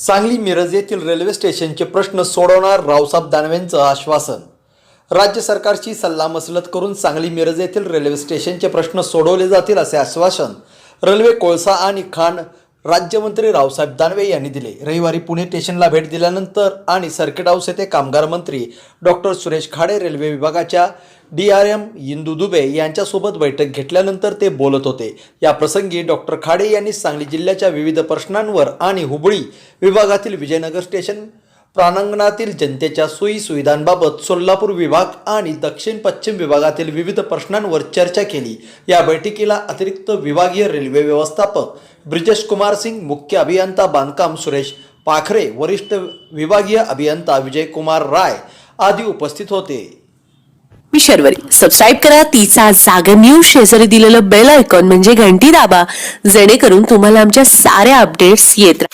सांगली मिरज येथील रेल्वे स्टेशनचे प्रश्न सोडवणार रावसाहेब दानवेंचं आश्वासन. राज्य सरकारची सल्लामसलत करून सांगली मिरज येथील रेल्वे स्टेशनचे प्रश्न सोडवले जातील असे आश्वासन रेल्वे कोळसा आणि खाण राज्यमंत्री रावसाहेब दानवे यांनी दिले. रविवारी पुणे स्टेशनला भेट दिल्यानंतर आणि सर्किट हाऊस येथे कामगार मंत्री डॉक्टर सुरेश खाडे रेल्वे विभागाच्या D R M Indu Dubey यांच्यासोबत बैठक घेतल्यानंतर ते बोलत होते. या प्रसंगी डॉक्टर खाडे यांनी सांगली जिल्ह्याच्या विविध प्रश्नांवर आणि हुबळी विभागातील विजयनगर स्टेशन प्रांगणातील जनतेच्या सोयी सुविधांबाबत सोलापूर विभाग आणि दक्षिण पश्चिम विभागातील विविध प्रश्नांवर चर्चा केली. या बैठकीला अतिरिक्त विभागीय रेल्वे व्यवस्थापक ब्रिजेश कुमार सिंग मुख्य अभियंता बांधकाम सुरेश पाखरे वरिष्ठ विभागीय अभियंता विजय कुमार राय आदी उपस्थित होते. मी शर्वरी. सबस्क्राईब करा. तिचा जागर न्यूज शेजारी दिलेलं बेल आयकॉन म्हणजे घंटी दाबा. जेणेकरून तुम्हाला आमच्या साऱ्या अपडेट्स येत